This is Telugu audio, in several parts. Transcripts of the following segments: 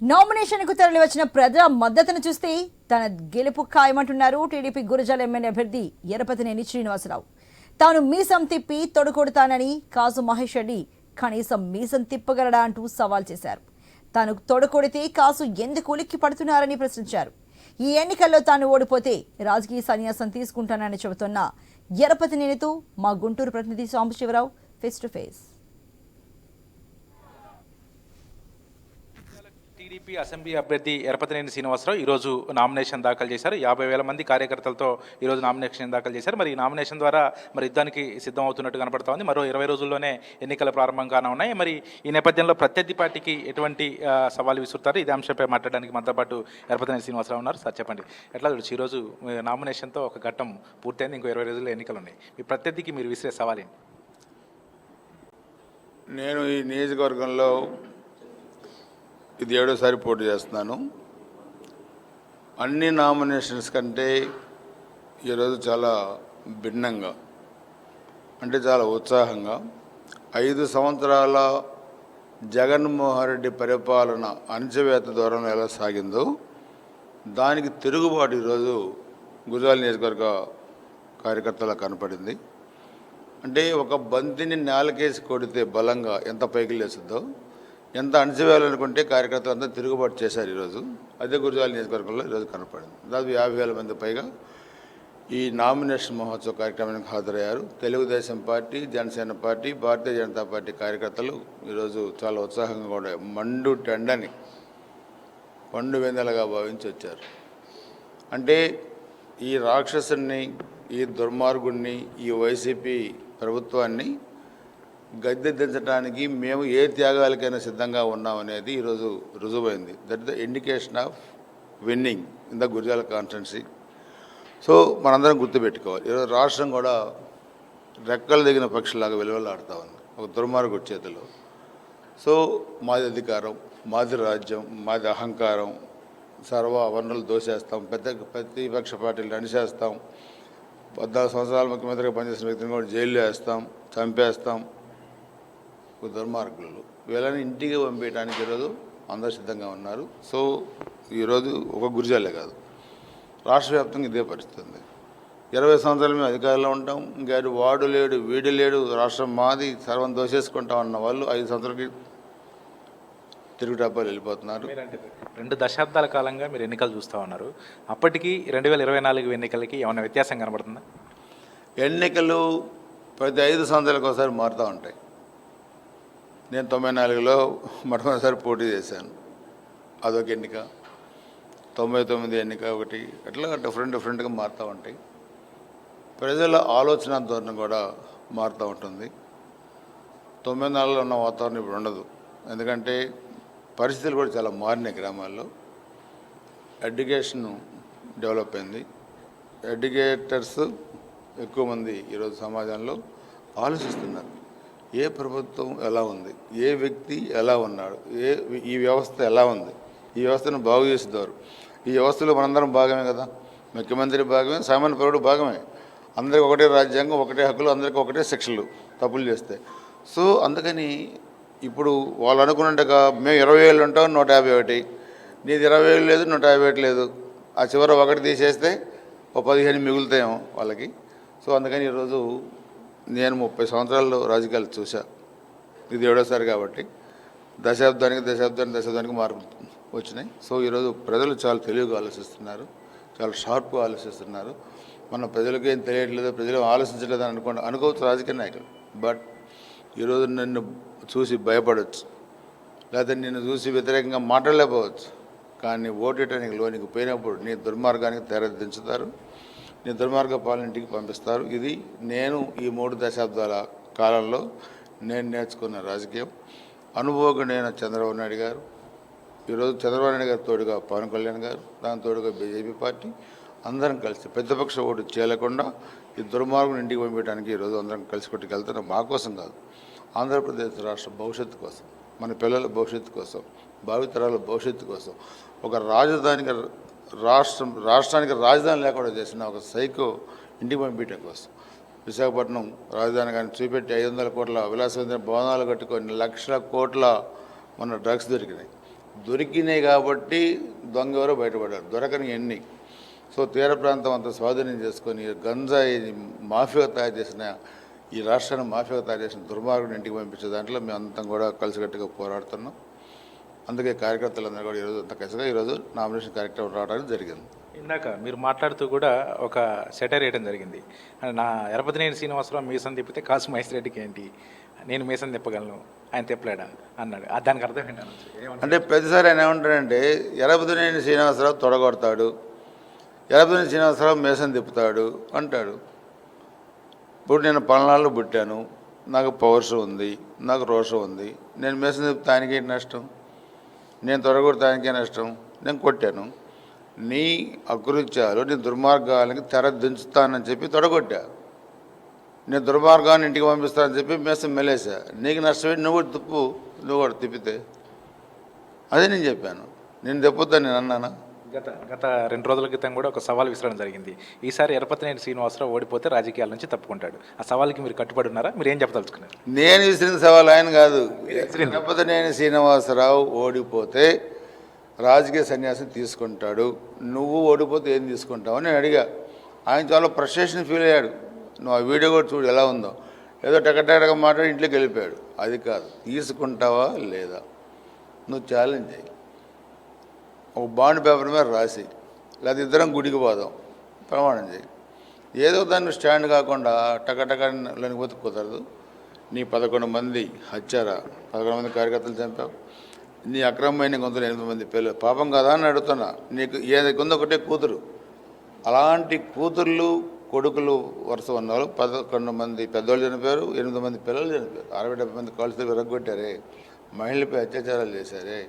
నామినేషన్కు తరలివచ్చిన తరలి వచ్చిన ప్రజల మద్దతును చూస్తే తన గెలుపు ఖాయమంటున్నారు టీడీపీ గురజాల ఎమ్మెల్యే అభ్యర్థి ఎరపతినేని శ్రీనివాసరావు. తాను మీసం తిప్పి తొడగొడతానని కాసు మహేష్ రెడ్డి కనీసం మీసం తిప్పగలడా అంటూ సవాల్ చేశారు. తాను తొడకొడితే కాసు ఎందుకు ఉలిక్కి పడుతున్నారని ప్రశ్నించారు. ఈ ఎన్నికల్లో తాను ఓడిపోతే రాజకీయ సన్యాసం తీసుకుంటానని చెబుతున్న ఎరపతినేనితో మా గుంటూరు ప్రతినిధి Sambasivarao face to face. TDP assembly అభ్యర్థి ఎరపతినేని శ్రీనివాసరావు ఈరోజు నామినేషన్ దాఖలు చేశారు. యాభై వేల మంది కార్యకర్తలతో ఈరోజు నామినేషన్ దాఖలు చేశారు. మరి ఈ నామినేషన్ ద్వారా మరి యుద్ధానికి సిద్ధం అవుతున్నట్టు కనపడతా మరో ఇరవై రోజుల్లోనే ఎన్నికల ప్రారంభం కాన ఉన్నాయి. మరి ఈ నేపథ్యంలో ప్రత్యర్థి పార్టీకి ఎటువంటి సవాలు విసురుతారు? ఇదే అంశంపై మాట్లాడడానికి మనతో పాటు ఎరపతినేని శ్రీనివాసరావు ఉన్నారు. సార్ చెప్పండి. ఎట్లా చూడొచ్చు? ఈరోజు నామినేషన్తో ఒక ఘట్టం పూర్తయింది. ఇంకో ఇరవై రోజుల్లో ఎన్నికలు ఉన్నాయి. మీ ప్రత్యర్థికి మీరు విసిరే సవాలేంటి? నేను ఈ నియోజకవర్గంలో ఇది ఏడోసారి పోటీ చేస్తున్నాను. అన్ని నామినేషన్స్ కంటే ఈరోజు చాలా భిన్నంగా అంటే చాలా ఉత్సాహంగా. ఐదు సంవత్సరాల జగన్మోహన్ రెడ్డి పరిపాలన అణచివేత దూరంలో ఎలా సాగిందో దానికి తిరుగుబాటు ఈరోజు గుజరాల్ నియోజకవర్గ కార్యకర్తలా కనపడింది. అంటే ఒక బంతిని నేలకేసి కొడితే బలంగా ఎంత పైకి లేస్తుందో ఎంత అణచివేయాలనుకుంటే కార్యకర్తలు అంతా తిరుగుబాటు చేశారు ఈరోజు. అదే గురుజాల నియోజకవర్గంలో ఈరోజు కనపడింది. దాదాపు యాభై వేల మంది పైగా ఈ నామినేషన్ మహోత్సవ కార్యక్రమానికి హాజరయ్యారు. Telugu Desam party Janasena party Bharatiya Janata party కార్యకర్తలు ఈరోజు చాలా ఉత్సాహంగా కూడా మండు టెండని పండు వెందలుగా భావించి వచ్చారు. అంటే ఈ రాక్షసుని ఈ దుర్మార్గుణ్ణి ఈ వైసీపీ ప్రభుత్వాన్ని గద్దె దించడానికి మేము ఏ త్యాగాలకైనా సిద్ధంగా ఉన్నామనేది ఈరోజు రుజువైంది. That the indication of winning in the Gurazala constituency so మనందరం గుర్తుపెట్టుకోవాలి. ఈరోజు రాష్ట్రం కూడా రెక్కలు దిగిన పక్షులాగా వెలువలాడుతూ ఉంది. ఒక దుర్మార్గుడి చేతిలో. సో మాది అధికారం మాది రాజ్యం మాది అహంకారం. సర్వ వనరులు దోసేస్తాం. పెద్ద ప్రతిపక్ష పార్టీలు అణిసేస్తాం పద్నాలుగు సంవత్సరాలు ముఖ్యమంత్రిగా పనిచేసిన వ్యక్తిని కూడా జైల్లో వేస్తాం చంపేస్తాం. దుర్మార్గులు. వీళ్ళని ఇంటికి పంపించడానికి ఈరోజు అందరూ సిద్ధంగా ఉన్నారు. సో ఈరోజు ఒక గురిజాలే కాదు. రాష్ట్ర వ్యాప్తంగా ఇదే పరిస్థితి ఉంది. ఇరవై సంవత్సరాలు మేము అధికారంలో ఉంటాం. ఇంకా వాడు లేడు వీడు లేడు రాష్ట్రం మాది సర్వం దోసేసుకుంటాం అన్న వాళ్ళు ఐదు సంవత్సరాలకి తిరుగు డబ్బాలు వెళ్ళిపోతున్నారు రెండు దశాబ్దాల కాలంగా మీరు ఎన్నికలు చూస్తూ ఉన్నారు. అప్పటికి రెండు వేల ఇరవై నాలుగు ఎన్నికలకి ఏమైనా వ్యత్యాసం కనబడుతుందా? ఎన్నికలు ప్రతి ఐదు సంవత్సరాలకు ఒకసారి మారుతూ ఉంటాయి. నేను తొంభై నాలుగులో మొట్టమొదటిసారి పోటీ చేశాను. అదొక ఎన్నిక. తొంభై తొమ్మిది ఎన్నిక ఒకటి అట్లా డిఫరెంట్ డిఫరెంట్గా మారుతూ ఉంటాయి. ప్రజల ఆలోచన ధోరణి కూడా మారుతూ ఉంటుంది. తొమ్మిది నెలల్లో ఉన్న వాతావరణం ఇప్పుడు ఉండదు. ఎందుకంటే పరిస్థితులు కూడా చాలా మారినాయి గ్రామాల్లో. ఎడ్యుకేషన్ డెవలప్ అయింది. ఎడ్యుకేటర్స్ ఎక్కువ మంది ఈరోజు సమాజంలో ఆలోచిస్తున్నారు. ఏ ప్రభుత్వం ఎలా ఉంది? ఏ వ్యక్తి ఎలా ఉన్నాడు? ఏ ఈ వ్యవస్థ ఎలా ఉంది? ఈ వ్యవస్థను బాగు చేసేవారు. ఈ వ్యవస్థలో మనందరం భాగమే కదా. ముఖ్యమంత్రి భాగమే సామాన్య పౌరుడు భాగమే. అందరికి ఒకటే రాజ్యాంగం ఒకటే హక్కులు అందరికీ ఒకటే శిక్షలు తప్పులు చేస్తే. సో అందుకని ఇప్పుడు వాళ్ళు అనుకున్నట్టుగా మేము ఇరవై ఏళ్ళు ఉంటాం నూట యాభై ఒకటి. నీది ఇరవై ఏళ్ళు లేదు నూట యాభై ఒకటి లేదు. ఆ చివర ఒకటి తీసేస్తే ఓ పదిహేను మిగులుతాయేమో వాళ్ళకి. సో అందుకని ఈరోజు నేను ముప్పై సంవత్సరాల్లో రాజకీయాలు చూశా. ఇది ఏడోసారి కాబట్టి దశాబ్దానికి దశాబ్దానికి దశాబ్దానికి మార్పు వచ్చినాయి. సో ఈరోజు ప్రజలు చాలా తెలివిగా ఆలోచిస్తున్నారు. చాలా షార్ప్గా ఆలోచిస్తున్నారు. మన ప్రజలకు ఏం తెలియట్లేదు ప్రజలు ఆలోచించలేదు అని అనుకోండి అనుకోవచ్చు రాజకీయ నాయకులు. బట్ ఈరోజు నన్ను చూసి భయపడవచ్చు లేకపోతే నిన్ను చూసి వ్యతిరేకంగా మాట్లాడలేకపోవచ్చు. కానీ ఓటేటానికి లోనికి పోయినప్పుడు నీ దుర్మార్గానికి తెరదించుతారు. దుర్మార్గ పాలింటికి పంపిస్తారు. ఇది నేను ఈ మూడు దశాబ్దాల కాలంలో నేను నేర్చుకున్న రాజకీయం. అనుభవజ్ఞుడైన చంద్రబాబు నాయుడు గారు ఈరోజు చంద్రబాబు నాయుడు గారు తోడుగా పవన్ కళ్యాణ్ గారు దాని తోడుగా బీజేపీ పార్టీ అందరం కలిసి పెద్దపక్ష ఓటు చేయకుండా ఈ దుర్మార్గం ఇంటికి పంపించడానికి ఈరోజు అందరం కలిసి కొట్టుకెళ్తున్నాం మా కోసం కాదు ఆంధ్రప్రదేశ్ రాష్ట్ర భవిష్యత్తు కోసం మన పిల్లల భవిష్యత్తు కోసం భావితరాల భవిష్యత్తు కోసం ఒక రాజధానిగా రాష్ట్రం రాష్ట్రానికి రాజధాని లేకుండా చేసిన ఒక సైకో ఇంటికి పంపించడం కోసం. విశాఖపట్నం రాజధాని కానీ చూపెట్టి ఐదు వందల కోట్ల విలాసవంతమైన భవనాలు కట్టుకొని లక్షల కోట్ల మన డ్రగ్స్ దొరికినాయి. దొరికినాయి కాబట్టి దొంగ ఎవరో బయటపడ్డారు. దొరకని ఎన్ని. సో తీర ప్రాంతం అంతా స్వాధీనం చేసుకొని గంజాయి మాఫియా తయారు చేసిన ఈ రాష్ట్రాన్ని మాఫియా తయారు చేసిన దుర్మార్గుని ఇంటికి పంపించే దాంట్లో మేము అంతా కూడా కలిసికట్టుగా పోరాడుతున్నాం. అందుకే కార్యకర్తలందరూ కూడా ఈరోజు అంత కసిగా ఈరోజు నామినేషన్ కార్యక్రమం రావడానికి జరిగింది. ఇందాక మీరు మాట్లాడుతూ కూడా ఒక సెటర్ వేయడం జరిగింది. అంటే నా ఎరపతినేని శ్రీనివాసరావు మీసం తిప్పితే కాసు మహేష్ రెడ్డికి ఏంటి? నేను మీసం తిప్పగలను ఆయన తిప్పలేడా? అన్నాడు. దానికి అర్థం ఏంటన్నా అంటే ప్రతిసారి ఆయన ఏమంటాడంటే ఎరపతినేని శ్రీనివాసరావు తొడగొడతాడు ఎరపతినేని శ్రీనివాసరావు మేసం తిప్పుతాడు అంటాడు. ఇప్పుడు నేను పల్నాళ్ళు పుట్టాను నాకు పౌరుషం ఉంది నాకు రోషం ఉంది. నేను మేసం తిప్పితే ఆయనకేంటి నష్టం? నేను తొడగొడితే ఆయనకే నష్టం? నేను కొట్టాను. నీ అకృత్యాలు నీ దుర్మార్గాలకి తెర దించుతానని చెప్పి తొడగొట్టా. నేను దుర్మార్గాన్ని ఇంటికి పంపిస్తానని చెప్పి మేసం మెలేసా నీకు నష్టమే నువ్వు కూడా తిప్పు. నువ్వు కూడా తిప్పితే. అదే నేను చెప్పాను. నేను తిప్పొద్దని నేను అన్నానా? గత గత రెండు రోజుల క్రితం కూడా ఒక సవాల్ విసరడం జరిగింది. ఈసారి ఎరపతినేని శ్రీనివాసరావు ఓడిపోతే రాజకీయాల నుంచి తప్పుకుంటాడు. ఆ సవాల్కి మీరు కట్టుబడి ఉన్నారా? మీరు ఏం చెప్పదలుచుకున్నారు? నేను విసిరిన సవాల్ ఆయన కాదు. తిరుపతి నేను శ్రీనివాసరావు ఓడిపోతే రాజకీయ సన్యాసం తీసుకుంటాడు. నువ్వు ఓడిపోతే ఏం తీసుకుంటావు నేను అడిగా. ఆయన చాలా ఫ్రస్ట్రేషన్ ఫీల్ అయ్యాడు. నువ్వు ఆ వీడియో కూడా చూడు ఎలా ఉందో. ఏదో టకటకగా మాట్లాడి ఇంట్లోకి వెళ్ళిపోయాడు. అది కాదు. తీసుకుంటావా లేదా? నువ్వు ఛాలెంజ్ చేయి. ఒక బాండ్ పేపర్ మీద రాసి లేదా ఇద్దరం గుడికి పోదాం ప్రమాణం చేయి. ఏదో దాన్ని స్టాండ్ కాకుండా టకటక పోతే కుదరదు. నీ పదకొండు మంది హత్యారా? పదకొండు మంది కార్యకర్తలు చంపావు? నీ అక్రమమైన కొందరు ఎనిమిది మంది పిల్లలు పాపం కదా అని అడుగుతున్నా. నీకు ఏది కొంత ఒకటే కూతురు. అలాంటి కూతుర్లు కొడుకులు వరుస ఉన్నారు పదకొండు మంది పెద్దోళ్ళు చనిపోయారు ఎనిమిది మంది పిల్లలు చనిపోయారు. అరవై డెబ్బై మంది కాల్స్ విరగొట్టారే మహిళలపై అత్యాచారాలు చేశారే.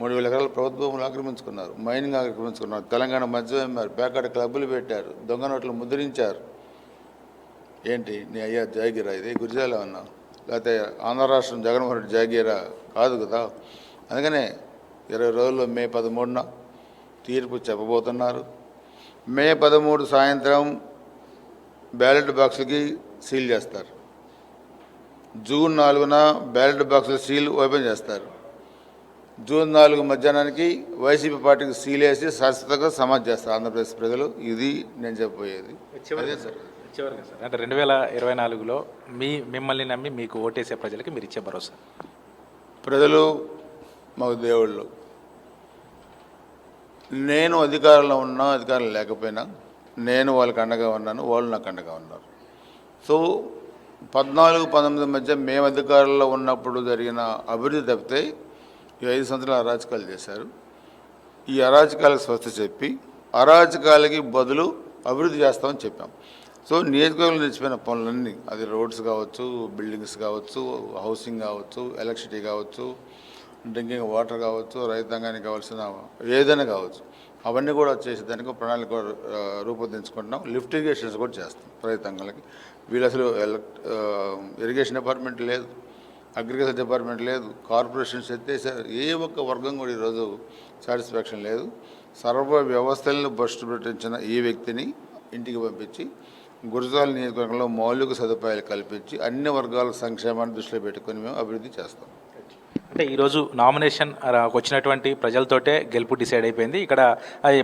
మూడు వేల ఎకరాల ప్రభుత్వ భూములు ఆక్రమించుకున్నారు. మైనింగ్ ఆక్రమించుకున్నారు. తెలంగాణ మధ్య అమ్మారు. పేకాట క్లబ్బులు పెట్టారు. దొంగ నోట్లు ముద్రించారు. ఏంటి? నీ అయ్యా జాగీరా ఇది? గురిజాల అన్నా లేకపోతే ఆంధ్ర రాష్ట్రం జగన్మోహన్ రెడ్డి జాగీరా కాదు కదా? అందుకనే ఇరవై రోజుల్లో మే పదమూడున తీర్పు చెప్పబోతున్నారు. మే పదమూడు సాయంత్రం బ్యాలెట్ బాక్స్కి సీల్ చేస్తారు. జూన్ నాలుగున బ్యాలెట్ బాక్సుల సీల్ ఓపెన్ చేస్తారు. జూన్ నాలుగు మధ్యాహ్నానికి వైసీపీ పార్టీకి సీల్ వేసి శాశ్వతంగా సమాజ్ చేస్తారు ఆంధ్రప్రదేశ్ ప్రజలు. ఇది నేను చెప్పబోయేది. చివరిగా సార్ అంటే రెండు వేల ఇరవై నాలుగులో మీ మిమ్మల్ని నమ్మి మీకు ఓటేసే ప్రజలకి మీరు ఇచ్చే భరోసా. ప్రజలు మాకు దేవుళ్ళు. నేను అధికారంలో ఉన్నా అధికారం లేకపోయినా నేను వాళ్ళకి అండగా ఉన్నాను వాళ్ళు నాకు అండగా ఉన్నారు. సో పద్నాలుగు పంతొమ్మిది మధ్య మేము అధికారంలో ఉన్నప్పుడు జరిగిన అభివృద్ధి తప్పితే ఈ ఐదు సంవత్సరాలు అరాచకాలు చేశారు. ఈ అరాచకాలకు స్వస్థ చెప్పి అరాచకాలకి బదులు అభివృద్ధి చేస్తామని చెప్పాం. సో నియోజకవర్గంలో నిలిచిపోయిన పనులన్నీ అది రోడ్స్ కావచ్చు బిల్డింగ్స్ కావచ్చు హౌసింగ్ కావచ్చు ఎలక్ట్రిసిటీ కావచ్చు డ్రింకింగ్ వాటర్ కావచ్చు రైతాంగానికి కావాల్సిన ఏదైనా కావచ్చు అవన్నీ కూడా చేసేదానికి ప్రణాళిక కూడా, రూపొందించుకుంటున్నాం. లిఫ్ట్ ఇరిగేషన్స్ కూడా చేస్తాం రైతాంగాలకి. వీళ్ళు అసలు ఎలక్ట్ ఇరిగేషన్ డిపార్ట్మెంట్ లేదు. అగ్రికల్చర్ డిపార్ట్మెంట్ లేదు కార్పొరేషన్స్ ఎత్తేసారు ఏ ఒక్క వర్గం కూడా ఈరోజు సాటిస్ఫాక్షన్ లేదు. సర్వ వ్యవస్థలను భ్రష్టు పెట్టించిన ఈ వ్యక్తిని ఇంటికి పంపించి గురజాల నియోజకవర్గంలో మౌలిక సదుపాయాలు కల్పించి అన్ని వర్గాల సంక్షేమాన్ని దృష్టిలో పెట్టుకొని మేము అభివృద్ధి చేస్తాం. అంటే ఈరోజు నామినేషన్ వచ్చినటువంటి ప్రజలతోటే గెలుపు డిసైడ్ అయిపోయింది. ఇక్కడ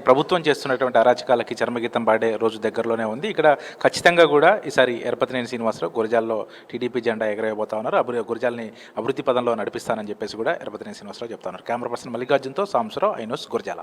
ప్రభుత్వం చేస్తున్నటువంటి అరాచకాలకి చర్మగీతం పాడే రోజు దగ్గరలోనే ఉంది. ఇక్కడ ఖచ్చితంగా కూడా ఈసారి ఎరపతినేని శ్రీనివాసరావు గురజాల్లో టీడీపీ జెండా ఎగరేయబోతా ఉన్నారు. అభివృ గురజాల్ని అభివృద్ధి పదంలో నడిపిస్తానని చెప్పేసి కూడా ఎరపతినేని శ్రీనివాసరావు చెప్తా ఉన్నారు. కెమెరా పర్సన్ మల్లికార్జున్తో సాంసరావు ఐనోస్ గురజాల.